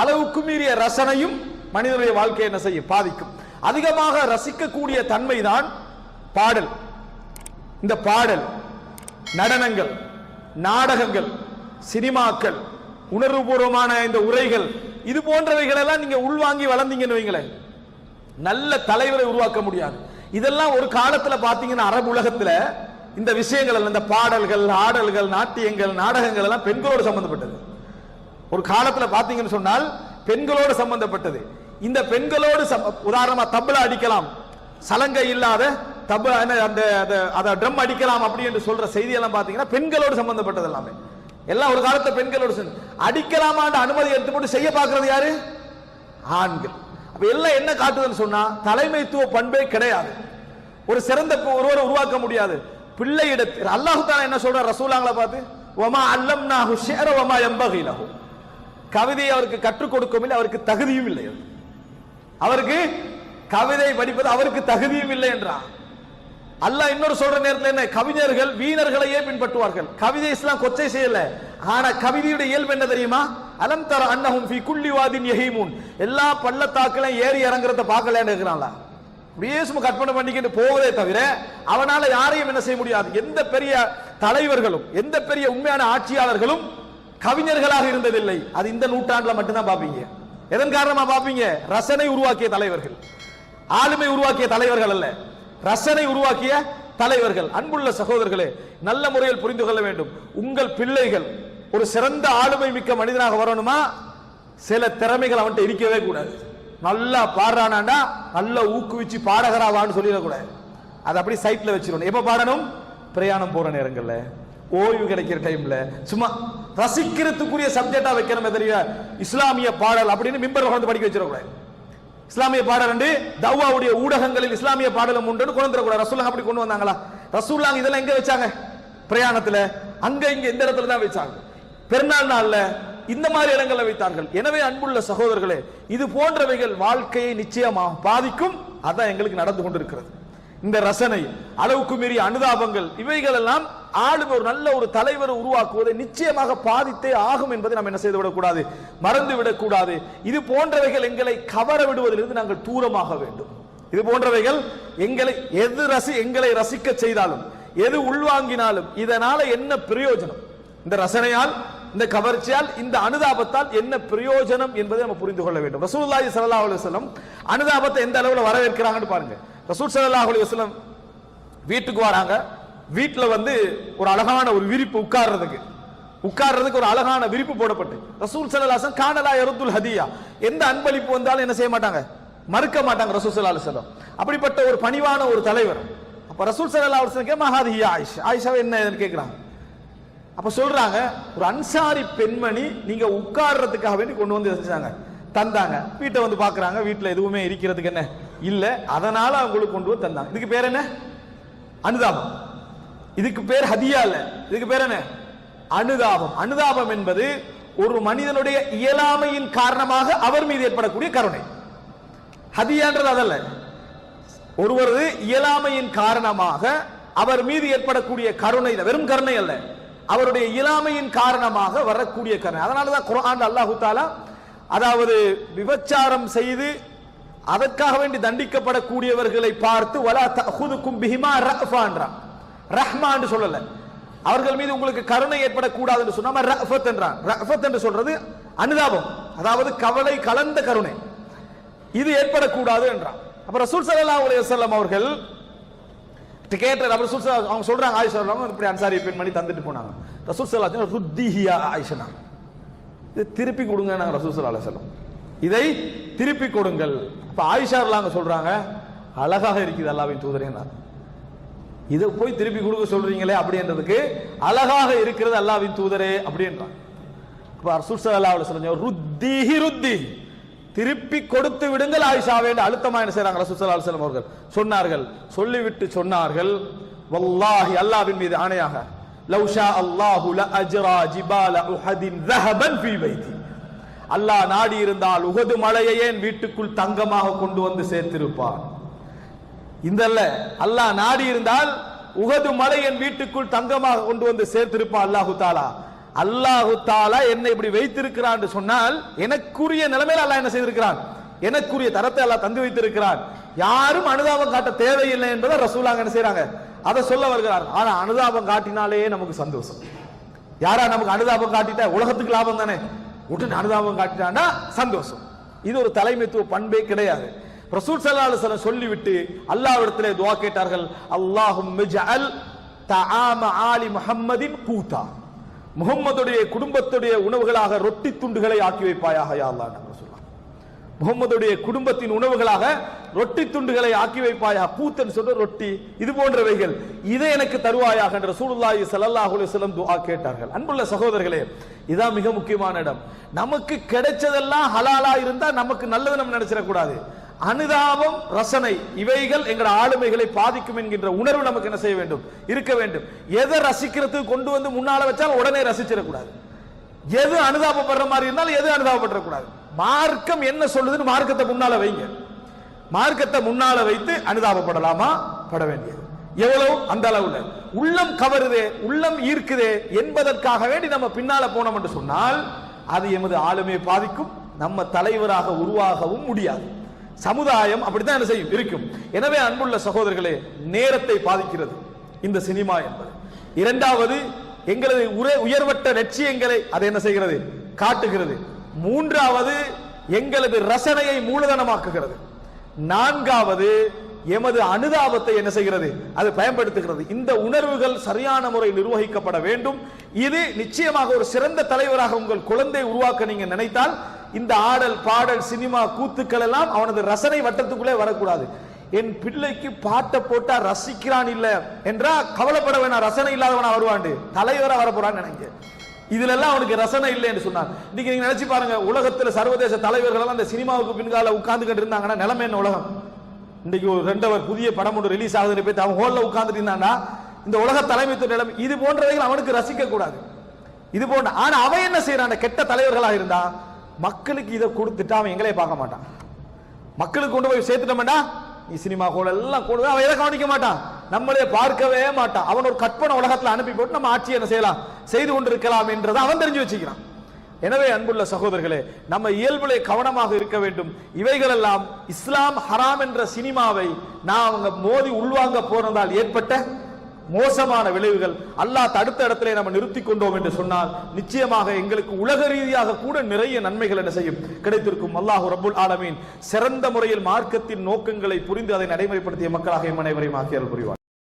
அளவுக்கு மீறிய ரசனையும் மனிதனுடைய வாழ்க்கையை என்ன செய்யும்? பாதிக்கும். அதிகமாக ரசிக்கக்கூடிய தன்மைதான் பாடல். இந்த பாடல் நடனங்கள் நாடகங்கள் சினிமாக்கள் உணர்வுபூர்வமான இந்த உரைகள் இது போன்றவைகள் எல்லாம் நீங்க உள்வாங்கி வளர்ந்தீங்கன்னு வைங்களேன். நல்ல தலைவரை உருவாக்க முடியாது. இதெல்லாம் ஒரு காலத்துல பாத்தீங்கன்னா அரபு உலகத்துல இந்த விஷயங்கள் இந்த பாடல்கள் ஆடல்கள் நாட்டியங்கள் நாடகங்கள் எல்லாம் பெண்களோடு சம்பந்தப்பட்டது. ஒரு காலத்துல பாத்தீங்கன்னு சொன்னால் பெண்களோடு சம்பந்தப்பட்டது. இந்த பெண்களோடு உதாரணமா தபலா அடிக்கலாம். சலங்கை இல்லாத தபு என்ன, அந்த அதை ட்ரம் அடிக்கலாம் அப்படி என்று சொல்ற செய்தி எல்லாம் பாத்தீங்கன்னா பெண்களோடு சம்பந்தப்பட்டது எல்லாமே. எல்லாம் ஒரு காலத்தை பெண்களோடு அடிக்கலாமான்ற அனுமதி எடுத்து போட்டு செய்ய பார்க்கறது யாரு? ஆண்கள். அப்ப எல்லாம் என்ன காட்டுதுன்னு சொன்னா தலைமைத்துவ பண்பே கிடையாது. ஒரு சிறந்த ஒருவரை உருவாக்க முடியாது. பிள்ளை இடத்தில் அல்லாஹு தாலா என்ன சொல்ற ரசூலாங்களை பார்த்து ஒமா அல்லம்னாஹு ஷேர ஒமா எம்பகை லஹு. கவிதையை அவருக்கு கற்றுக் கொடுக்கவும் இல்லை அவருக்கு தகுதியும் இல்லை. அவருக்கு கவிதை படிப்பது அவருக்கு தகுதியும் இல்லை என்றான். அல்லாஹ் இன்னொரு சொல்ற நேரத்தில் என்ன கவிஞர்கள் வீணர்களையே பின்பற்றுவார்கள். கவிதை இஸ்லாம் கொச்சை செய்யல. ஆனா கவிதையுடைய இயல்பு என்ன தெரியுமா? அலம் தர அன்னஹும் ஃபி குல்லி வாதின் யஹீமூன். எல்லா பள்ளத்தாக்களையும் ஏறி இறங்குறத பார்க்கலன்னு இருக்கிறாங்களா அப்படியே சும்மா கற்பனை பண்ணிக்கிட்டு போவதே தவிர அவனால யாரையும் என்ன செய்ய முடியாது. எந்த பெரிய தலைவர்களும் எந்த பெரிய உண்மையான ஆட்சியாளர்களும் கவிஞர்களாக இருந்ததில்லை. அது இந்த நூற்றாண்டுல மட்டும்தான் பாப்பீங்க எதன் காரணமா பாப்பீங்க ரசனை உருவாக்கிய தலைவர்கள். ஆளுமை உருவாக்கிய தலைவர்கள் அல்ல. ரசனை உருவாக்கிய தலைவர்கள். அன்புள்ள சகோதரர்களே நல்ல முறையில் புரிந்து கொள்ள வேண்டும். உங்கள் பிள்ளைகள் ஒரு சிறந்த ஆளுமை மிக்க மனிதனாக வரணுமா? சில திறமைகள் அவன்கிட்ட இருக்கவே கூடாது. நல்லா பாடுறானாண்டா நல்லா ஊக்குவிச்சு பாடகராவான்னு சொல்லிடக்கூடாது. அது அப்படி சைட்ல வச்சிடணும் எப்ப பாடணும்? பிரயாணம் போற நேரங்கள்ல. ஓய்வு கிடைக்கிற டைம்ல சும்மா ரசிக்கிறதுக்குரிய சப்ஜெக்டா வைக்கணுமே தெரியல இஸ்லாமிய பாடல் அப்படின்னு மிம்பர் உட்காந்து படிக்க வச்சிடக்கூடாது. இஸ்லாமிய பாடல் ரெண்டு தவ்வாவுடைய ஊடகங்களில் இஸ்லாமிய பாடலும் உண்டு கொண்டு வந்துடக்கூடாது ரசூலாங்க அப்படி கொண்டு வந்தாங்களா? ரசூல்லாங்க இதெல்லாம் எங்க வச்சாங்க? பிரயாணத்துல. அங்க இங்க இந்த இடத்துல தான் வச்சாங்க. பெருநாள் நாள்ல இந்த மாதிரி இடங்களை வைத்தார்கள். எனவே அன்புள்ள சகோதரர்களே இது போன்றவைகள் வாழ்க்கையை நிச்சயமா பாதிக்கும். அதான் எங்களுக்கு நடந்து கொண்டிருக்கிறது. இந்த ரசனை அளவுக்கு மீறிய அனுதாபங்கள் இவைகள் எல்லாம் ஆளும் ஒரு நல்ல ஒரு தலைவரை உருவாக்குவதை நிச்சயமாக பாதித்தே ஆகும் என்பதை நாம் என்ன செய்து விடக்கூடாது? மறந்து விடக்கூடாது. இது போன்றவைகள் எங்களை கவர விடுவதிலிருந்து நாங்கள் தூரமாக வேண்டும். இது போன்றவைகள் எங்களை எது ரசி எங்களை ரசிக்க செய்தாலும் எது உள்வாங்கினாலும் இதனால என்ன பிரயோஜனம்? இந்த ரசனையால் இந்த கவர்ச்சியால் இந்த அனுதாபத்தால் என்ன பிரயோஜனம் என்பதை நம்ம புரிந்து கொள்ள வேண்டும். ரசூலுல்லாஹி சல்லா அலுவலம் அனுதாபத்தை எந்த அளவில் வரவேற்கிறாங்கன்னு பாருங்க. ரசூல் சல்லாஹ் அலி வஸ்லம் வீட்டுக்கு வராங்க. வீட்டில் வந்து ஒரு அழகான ஒரு விரிப்பு உட்கார்றதுக்கு. உட்கார்றதுக்கு ஒரு அழகான விரிப்பு போடப்பட்டு. ரசூல் ஸல்லல்லாஹு காணலா எருத்துல் கானலா ஹதியா. எந்த அன்பளிப்பு வந்தாலும் என்ன செய்ய மாட்டாங்க? மறுக்க மாட்டாங்க ரசூல் சல்லா அலுவலம் அப்படிப்பட்ட ஒரு பணிவான ஒரு தலைவர். அப்போ ரசூல் சல்லா அலுவலம் கே கேமா ஆயிஷா? ஆயிஷாவை என்ன ஏதுன்னு அப்போ அப்ப சொல்றாங்க ஒரு அன்சாரி பெண்மணி நீங்க உட்கார்றதுக்காக வேண்டி கொண்டு வந்து செஞ்சாங்க தந்தாங்க. வீட்டை வந்து பார்க்குறாங்க. வீட்டில் எதுவுமே இருக்கிறதுக்கு என்ன? இல்லை. அதனால் அவங்களுக்கு கொண்டு வந்து தந்தாங்க. இதுக்கு பேர் என்ன? அனுதாபம். இதுக்கு பேர் ஹதியா இல்லை. இதுக்கு பேர் என்ன? அனுதாபம். அனுதாபம் என்பது ஒரு மனிதனுடைய இயலாமையின் காரணமாக அவர் மீது ஏற்படக்கூடிய கருணை. ஹதியான்றது அதல்ல. ஒருவரது இயலாமையின் காரணமாக அவர் மீது ஏற்படக்கூடிய கருணை வெறும் கருணை அல்ல. அவருடைய இயலாமையின் காரணமாக வரக்கூடிய கருணை. அதனாலதான் குரான் அல்லாஹு தாலா அதாவது விபச்சாரம் செய்து அதற்காக வேண்டி தண்டிக்கப்படக்கூடியவர்களை பார்த்து வலா தஹுதுக்கும் பிஹிமா ரஃபான்றான். ரஹ்மான்னு சொல்லல. அவர்கள் மீது உங்களுக்கு கருணை ஏற்படக்கூடாது என்று சொன்னாம ரஃபத் என்றான். ரஃபத் என்று சொல்றது அனுதாபம் அதாவது கவலை கலந்த கருணை. இது ஏற்படக்கூடாது என்றான். அப்ப ரசூல் சல்லா அலைஹி அவர்கள் கேட்ட ரசூல் அவங்க சொல்றாங்க ஆயிஷா சொல்றாங்க இப்படி அன்சாரி பெண்மணி தந்துட்டு போனாங்க. ரசூல் சல்லா ருத்திஹியா ஆயிஷனா திருப்பி கொடுங்க நாங்கள் ரசூசல் அலசலம் இதை திருப்பி கொடுங்கள். இப்போ ஆயிஷா அங்கே சொல்கிறாங்க அழகாக இருக்குது அல்லாவின் தூதரேனா இதை போய் திருப்பி கொடுக்க சொல்றீங்களே அப்படின்றதுக்கு அழகாக இருக்கிறது அல்லாவின் தூதரே அப்படின்றான் இப்போ ரசூல் அல்லாவில் சொல்லுங்க ருத்தி ருத்திஹி ருத்தி. திருப்பி கொடுத்து விடுங்கள் ஆயிஷாவே என்று அழுத்தமா என்ன செய்கிறாங்க ரசூசல் அலுவலம் அவர்கள். சொன்னார்கள் சொல்லிவிட்டு சொன்னார்கள். வல்லாஹி அல்லாஹ்வின் மீது ஆணையாக. லவ் ஷா அல்லாஹு ல அஜ்ரா ஜிபால உஹதின் ذهبا في பைத்தி அல்லாஹ் நாடி இருந்தால் உகது மலையையே என் வீட்டுக்குள் தங்கமாக கொண்டு வந்து சேர்த்திருப்பார் இந்த அல்ல அல்லாஹ் நாடி இருந்தால் உகது மலை என் வீட்டுக்குள் தங்கமாக கொண்டு வந்து சேர்த்திருப்பான் அல்லாஹு தாலா அல்லாஹு தாலா என்னை இப்படி வைத்திருக்கிறான் என்று சொன்னால் எனக்குரிய நிலைமையில அல்லாஹ் என்ன செய்திருக்கிறான் எனக்குரிய தரத்தை அல்லாஹ் தந்து வைத்திருக்கிறான் யாரும் அனுதாபம் காட்ட தேவையில்லை என்பதை ரசூலாங்க என்ன செய்றாங்க அதை சொல்ல வருகிறார். ஆனா அனுதாபம் காட்டினாலே நமக்கு சந்தோஷம். யாரா நமக்கு அனுதாபம் காட்டிட்டா? உலகத்துக்கு லாபம் தானே. உடனே அனுதாபம் காட்டிட்டான்னா சந்தோஷம். இது ஒரு தலைமைத்துவ பண்பே கிடையாது. ரசூல் ஸல்லல்லாஹு அலைஹி சொல்லிவிட்டு அல்லாஹ்விடத்திலே துவா கேட்டார்கள். அல்லாஹும் மிஜஅல் தஆம ஆலி முஹம்மதின் கூதா முகம்மதுடைய குடும்பத்துடைய உணவுகளாக ரொட்டி துண்டுகளை ஆக்கி வைப்பாயாக யா அல்லாஹ் என்று முகம்மதுடைய குடும்பத்தின் உணவுகளாக ரொட்டி துண்டுகளை ஆக்கி வைப்பாயா? பூத்தன் சொல்ற ரொட்டி இது போன்றவைகள். இதை எனக்கு தருவாயாக என்ற ரசூலுல்லாஹி ஸல்லல்லாஹு அலைஹி வஸல்லம் துஆ கேட்டார்கள். அன்புள்ள சகோதரர்களே இதான் மிக முக்கியமான இடம். நமக்கு கிடைச்சதெல்லாம் ஹலாலா இருந்தா நமக்கு நல்லது நம்ம நினைச்சிடக்கூடாது. அனுதாபம் ரசனை இவைகள் எங்கள் ஆளுமைகளை பாதிக்கும் என்கின்ற உணர்வு நமக்கு என்ன செய்ய வேண்டும்? இருக்க வேண்டும். எதை ரசிக்கிறதுக்கு கொண்டு வந்து முன்னால வச்சால் உடனே ரசிச்சிடக்கூடாது. எது அனுதாபப்படுற மாதிரி இருந்தாலும் எது அனுதாபப்படுறக்கூடாது மார்க்கம் என்ன சொல்லுதுன்னு மார்க்கத்தை முன்னால வைங்க. மார்க்கத்தை முன்னால வைத்து அனுதாபப்படலாமா? பட வேண்டியது எவ்வளவு? அந்த அளவுல. உள்ளம் கவருதே உள்ளம் ஈர்க்குதே என்பதற்காக வேண்டி நம்ம பின்னால போனோம் என்று சொன்னால் அது எமது ஆளுமையை பாதிக்கும் நம்ம தலைவராக உருவாகவும் முடியாது. சமுதாயம் அப்படித்தான் என்ன செய்யும்? இருக்கும். எனவே அன்புள்ள சகோதரர்களே நேரத்தை பாதிக்கிறது இந்த சினிமா என்பது. இரண்டாவது எங்களது உர- உயர்வட்ட லட்சியங்களை அதை என்ன செய்கிறது? காட்டுகிறது. மூன்றாவது எங்களது ரசனையை மூலதனமாக்குகிறது. நான்காவது எமது அனுதாபத்தை என்ன செய்கிறது? அது பயன்படுத்துகிறது. இந்த உணர்வுகள் சரியான முறை நிர்வகிக்கப்பட வேண்டும். இது நிச்சயமாக ஒரு சிறந்த தலைவராக உங்கள் குழந்தை உருவாக்க நீங்க நினைத்தால் இந்த ஆடல் பாடல் சினிமா கூத்துக்கள் எல்லாம் அவனது ரசனை வட்டத்துக்குள்ளே வரக்கூடாது. என் பிள்ளைக்கு பாட்டை போட்டா ரசிக்கிறான் இல்ல என்றா கவலைப்பட வேணாம். ரசனை இல்லாதவனா வருவாண்டு. தலைவரா வரப்போறான்னு நினைங்க. இதுல எல்லாம் அவனுக்கு ரசனை இல்லை என்று சொன்னார் இன்னைக்கு நீங்க நினைச்சு பாருங்க உலகத்துல சர்வதேச தலைவர்கள் அந்த சினிமாவுக்கு பின்கால உட்கார்ந்துகிட்டு இருந்தாங்கன்னா நிலைமை என்ன உலகம்? இன்னைக்கு ஒரு ரெண்டவர் புதிய படம் ஒன்று ரிலீஸ் ஆகுதுன்னு போய் அவன் ஹோல்ல உட்கார்ந்துட்டு இருந்தான்னா இந்த உலக தலைமைத்துவ நிலைமை இது போன்றவைகள் அவனுக்கு ரசிக்க கூடாது. இது போன்ற ஆனா அவன் என்ன செய்யறான்? கெட்ட தலைவர்களாக இருந்தா மக்களுக்கு இதை கொடுத்துட்டு அவன் எங்களே பார்க்க மாட்டான். மக்களுக்கு கொண்டு போய் சேர்த்துட்டோம்டா நீ சினிமா ஹோல் எல்லாம் கொண்டு அவன் எதை கவனிக்க மாட்டான்? நம்மளே பார்க்கவே மாட்டான். அவன் ஒரு கற்பனை உலகத்தில் அனுப்பி போட்டு நம்ம ஆட்சி என்ன செய்யலாம்? செய்து கொண்டிருக்கலாம் என்றதை அவன் தெரிஞ்சு வச்சுக்கிறான். எனவே அன்புள்ள சகோதரர்களே நம்ம இயல்புலே கவனமாக இருக்க வேண்டும். இவைகளெல்லாம் இஸ்லாம் ஹராம் என்ற சினிமாவை நான் அவங்க மோதி உள்வாங்க போனதால் ஏற்பட்ட மோசமான விளைவுகள் அல்லாஹ் தடுத்த இடத்திலே நம்ம நிறுத்தி கொண்டோம் என்று சொன்னால் நிச்சயமாக எங்களுக்கு உலக ரீதியாக கூட நிறைய நன்மைகள் என்ன செய்யும்? கிடைத்திருக்கும். அல்லாஹ் ரபுல் ஆலமீன். சிறந்த முறையில் மார்க்கத்தின் நோக்கங்களை புரிந்து அதை நடைமுறைப்படுத்திய மக்களாக எம் அனைவரையும் ஆக்கியல் புரிவார்.